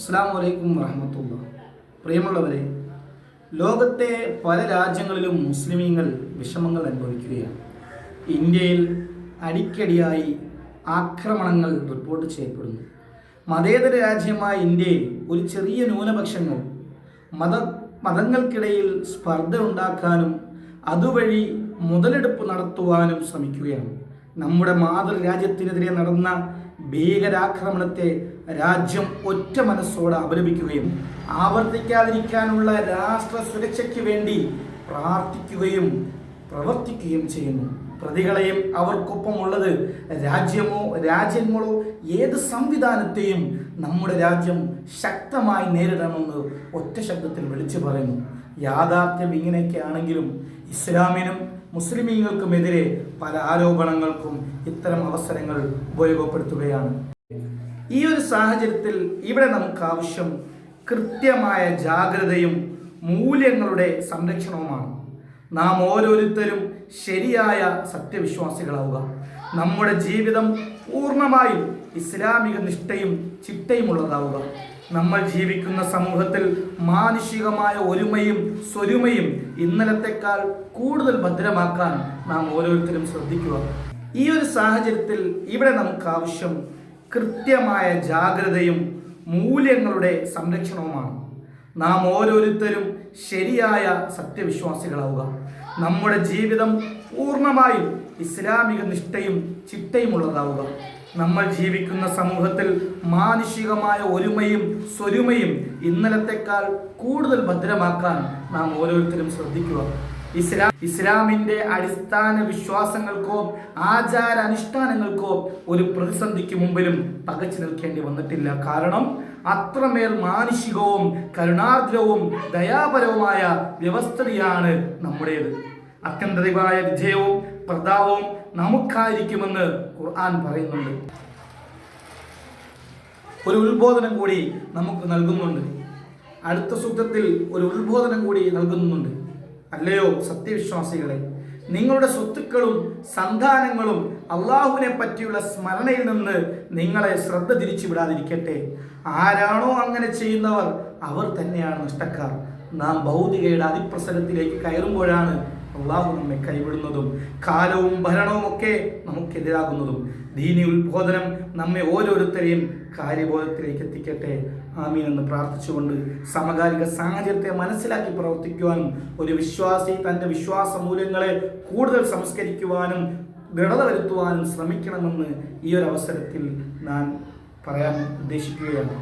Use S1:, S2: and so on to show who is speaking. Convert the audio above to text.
S1: അസ്സാം വലൈക്കും വറഹമത്തുള്ള. പ്രിയമുള്ളവരെ ലോകത്തെ പല രാജ്യങ്ങളിലും മുസ്ലിമീങ്ങൾ വിഷമങ്ങൾ അനുഭവിക്കുകയാണ്. ഇന്ത്യയിൽ അടിക്കടിയായി ആക്രമണങ്ങൾ റിപ്പോർട്ട് ചെയ്യപ്പെടുന്നു. മതേതര രാജ്യമായ ഇന്ത്യയിൽ ഒരു ചെറിയ ന്യൂനപക്ഷങ്ങൾ മത മതങ്ങൾക്കിടയിൽ സ്പർദ്ധ ഉണ്ടാക്കാനും അതുവഴി മുതലെടുപ്പ് നടത്തുവാനും ശ്രമിക്കുകയാണ്. നമ്മുടെ മാതൃരാജ്യത്തിനെതിരെ നടന്ന ഭീകരാക്രമണത്തെ രാജ്യം ഒറ്റ മനസ്സോടെ അപലപിക്കുകയും ആവർത്തിക്കാതിരിക്കാനുള്ള രാഷ്ട്ര സുരക്ഷയ്ക്ക് വേണ്ടി പ്രാർത്ഥിക്കുകയും പ്രവർത്തിക്കുകയും ചെയ്യുന്നു. പ്രതികളെയും അവർക്കൊപ്പമുള്ളത് രാജ്യമോ രാജ്യങ്ങളോ ഏത് സംവിധാനത്തെയും നമ്മുടെ രാജ്യം ശക്തമായി നേരിടണമെന്ന് ഒറ്റ ശബ്ദത്തിൽ വിളിച്ചു പറയുന്നു. യാഥാർത്ഥ്യം ഇങ്ങനെയൊക്കെ ആണെങ്കിലും ഇസ്ലാമിനും മുസ്ലിമീങ്ങൾക്കുമെതിരെ പല ആരോപണങ്ങൾക്കും ഇത്തരം അവസരങ്ങൾ ഉപയോഗപ്പെടുത്തുകയാണ്. ഈ ഒരു സാഹചര്യത്തിൽ ഇവിടെ നമുക്ക് ആവശ്യം കൃത്യമായ ജാഗ്രതയും മൂല്യങ്ങളുടെ സംരക്ഷണവുമാണ്. നാം ഓരോരുത്തരും ശരിയായ സത്യവിശ്വാസികളാവുക. നമ്മുടെ ജീവിതം പൂർണമായും ഇസ്ലാമിക നിഷ്ഠയും ചിട്ടയുമുള്ളതാവുക. നമ്മൾ ജീവിക്കുന്ന സമൂഹത്തിൽ മാനുഷികമായ ഒരുമയും സ്വരുമയും ഇന്നലത്തെക്കാൾ കൂടുതൽ ഭദ്രമാക്കാൻ നാം ഓരോരുത്തരും ശ്രദ്ധിക്കുക. ഈ ഒരു സാഹചര്യത്തിൽ ഇവിടെ നമുക്ക് ആവശ്യം കൃത്യമായ ജാഗ്രതയും മൂല്യങ്ങളുടെ സംരക്ഷണവുമാണ്. നാം ഓരോരുത്തരും ശരിയായ സത്യവിശ്വാസികളാവുക. നമ്മുടെ ജീവിതം പൂർണമായും ഇസ്ലാമിക നിഷ്ഠയും ചിട്ടയുമുള്ളതാവുക. നമ്മൾ ജീവിക്കുന്ന സമൂഹത്തിൽ മാനുഷികമായ ഒരുമയും സ്വരുമയും ഇന്നലത്തെക്കാൾ കൂടുതൽ ഭദ്രമാക്കാൻ നാം ഓരോരുത്തരും ശ്രദ്ധിക്കുക. ഇസ്ലാം ഇസ്ലാമിന്റെ അടിസ്ഥാന വിശ്വാസങ്ങൾക്കോ ആചാര അനുഷ്ഠാനങ്ങൾക്കോ ഒരു പ്രതിസന്ധിക്ക് മുമ്പിലും പകച്ചു നിൽക്കേണ്ടി വന്നിട്ടില്ല. കാരണം അത്രമേൽ മാനുഷികവും കരുണാർദ്രവും ദയാപരവുമായ വ്യവസ്ഥയാണ് നമ്മുടേത്. അത്യന്തരികമായ വിജയവും പ്രതാപവും നമുക്കായിരിക്കുമെന്ന് ഖുർആൻ പറയുന്നുണ്ട്. ഒരു ഉത്ബോധനം കൂടി നമുക്ക് നൽകുന്നുണ്ട്. അടുത്ത സൂക്തത്തിൽ ഒരു ഉത്ബോധനം കൂടി നൽകുന്നുണ്ട്. അല്ലയോ സത്യവിശ്വാസികളെ നിങ്ങളുടെ സ്വത്തുക്കളും സന്താനങ്ങളും അള്ളാഹുവിനെ പറ്റിയുള്ള സ്മരണയിൽ നിന്ന് നിങ്ങളെ ശ്രദ്ധ തിരിച്ചു വിടാതിരിക്കട്ടെ. ആരാണോ അങ്ങനെ ചെയ്യുന്നവർ അവർ തന്നെയാണ് നഷ്ടക്കാർ. നാം ഭൗതികയുടെ അതിപ്രസരത്തിലേക്ക് കയറുമ്പോഴാണ് അള്ളാഹു നമ്മെ കൈവിടുന്നതും കാലവും ഭരണവും ഒക്കെ നമുക്കെതിരാകുന്നതും. ദീനി ഉത്ബോധനം നമ്മെ ഓരോരുത്തരെയും കാര്യബോധത്തിലേക്ക് എത്തിക്കട്ടെ. ആമീൻ എന്ന് പ്രാർത്ഥിച്ചുകൊണ്ട് സമകാലിക സാഹചര്യത്തെ മനസ്സിലാക്കി പ്രവർത്തിക്കുവാനും ഒരു വിശ്വാസി തന്റെ വിശ്വാസ മൂല്യങ്ങളെ കൂടുതൽ സംസ്കരിക്കുവാനും ദൃഢത വരുത്തുവാനും ശ്രമിക്കണമെന്ന് ഈ ഒരു അവസരത്തിൽ ഞാൻ പറയാൻ ഉദ്ദേശിക്കുകയാണ്.